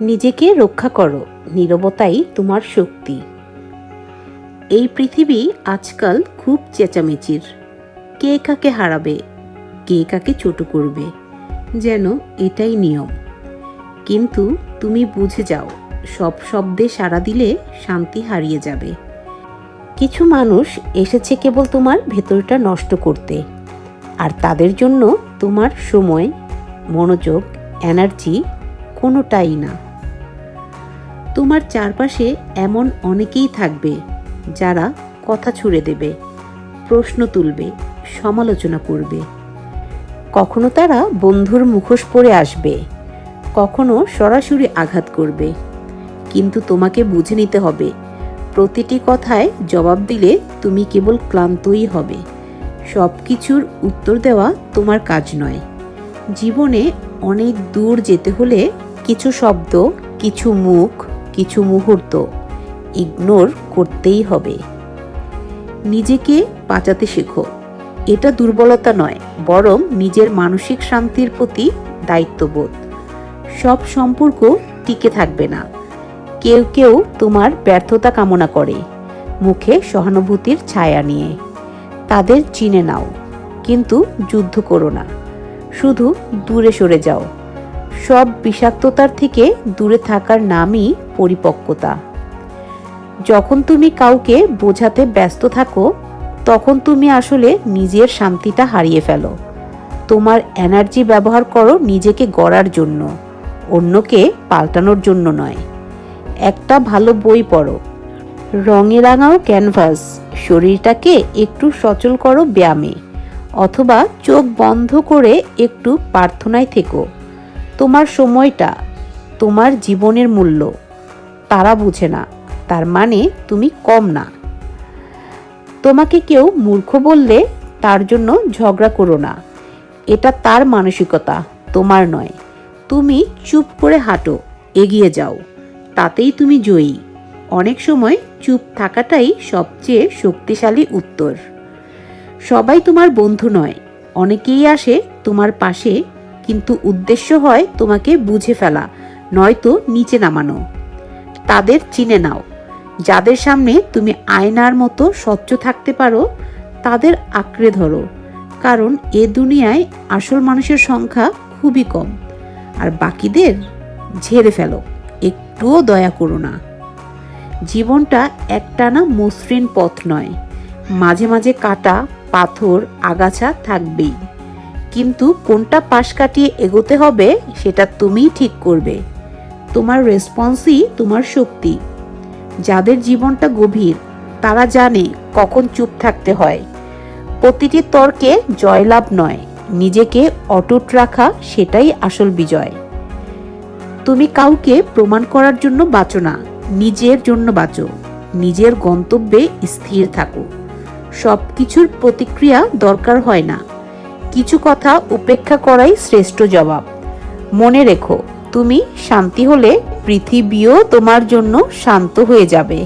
নিজেকে রক্ষা করো, নীরবতাই তোমার শক্তি। এই পৃথিবী আজকাল খুব চেঁচামেচির। কে কাকে হারাবে, কে কাকে ছোট করবে, যেন এটাই নিয়ম। কিন্তু তুমি বুঝে যাও, সব শব্দে সাড়া দিলে শান্তি হারিয়ে যাবে। কিছু মানুষ এসেছে কেবল তোমার ভেতরটা নষ্ট করতে, আর তাদের জন্য তোমার সময়, মনোযোগ, এনার্জি কোনোটাই না। তোমার চারপাশে এমন অনেকেই থাকবে যারা কথা ছুড়ে দেবে, প্রশ্ন তুলবে, সমালোচনা করবে। কখনো তারা বন্ধুর মুখোশ পরে আসবে, কখনো সরাসরি আঘাত করবে। কিন্তু তোমাকে বুঝে নিতে হবে, প্রতিটি কথায় জবাব দিলে তুমি কেবল ক্লান্তই হবে। সব কিছুর উত্তর দেওয়া তোমার কাজ নয়। জীবনে অনেক দূর যেতে হলে কিছু শব্দ, কিছু মুখ কিছু মুহূর্ত ইগনোর করতেই হবে। নিজেকে বাঁচাতে শেখো। এটা দুর্বলতা নয়, বরং নিজের মানসিক শান্তির প্রতি দায়িত্ববোধ। সব সম্পর্ক টিকে থাকবে না। কেউ কেউ তোমার ব্যর্থতা কামনা করে, মুখে সহানুভূতির ছায়া নিয়ে। তাদের চিনে নাও, কিন্তু যুদ্ধ করো না। শুধু দূরে সরে যাও। সব বিষাক্ততার থেকে দূরে থাকার নামই পরিপক্কতা। যখন তুমি কাউকে বোঝাতে ব্যস্ত থাকো, তখন তুমি আসলে নিজের শান্তিটা হারিয়ে ফেলো। তোমার এনার্জি ব্যবহার করো নিজেকে গড়ার জন্য, অন্যকে পাল্টানোর জন্য নয়। একটা ভালো বই পড়ো। রঙে রাঙাও ক্যানভাস, শরীরটাকে একটু সচল করো ব্যায়ামে, অথবা চোখ বন্ধ করে একটু প্রার্থনায় থেকো। তোমার সময়টা তোমার জীবনের মূল্য। তারা বুঝে না, তার মানে তুমি কম না। তোমাকে কেউ মূর্খ বললে তার জন্য ঝগড়া করো না। এটা তার মানসিকতা, তোমার নয়। তুমি চুপ করে হাঁটো, এগিয়ে যাও। তাতেই তুমি জয়ী। অনেক সময় চুপ থাকাটাই সবচেয়ে শক্তিশালী উত্তর। সবাই তোমার বন্ধু নয়, অনেকেই আসে তোমার পাশে কিন্তু উদ্দেশ্য হয় তোমাকে বুঝে ফেলা, নয়তো নিচে নামানো। তাদের চিনে নাও। যাদের সামনে তুমি আয়নার মতো স্বচ্ছ থাকতে পারো, তাদের আঁকড়ে ধরো। কারণ এ দুনিয়ায় আসল মানুষের সংখ্যা খুবই কম। আর বাকিদের ঝেড়ে ফেলো। একটুও দয়া করো না। জীবনটা একটানা মসৃণ পথ নয়। মাঝে মাঝে কাটা, পাথর, আগাছা থাকবেই। কিন্তু কোনটা পাশ কাটিয়ে এগোতে হবে, সেটা তুমিই ঠিক করবে। তোমার রেসপন্সই তোমার শক্তি। যাদের জীবনটা গভীর, তারা জানে কখন চুপ থাকতে হয়। প্রতিটি তর্কে জয়লাভ নয়, নিজেকে অটুট রাখা সেটাই আসল বিজয়। তুমি কাউকে প্রমাণ করার জন্য বাঁচো না, নিজের জন্য বাঁচো। নিজের গন্তব্যে স্থির থাকো। সব কিছুর প্রতিক্রিয়া দরকার হয় না। কিছু কথা উপেক্ষা করাই শ্রেষ্ঠ জবাব। মনে রেখো, তুমি শান্তি হলে পৃথিবীও তোমার জন্য শান্ত হয়ে যাবে।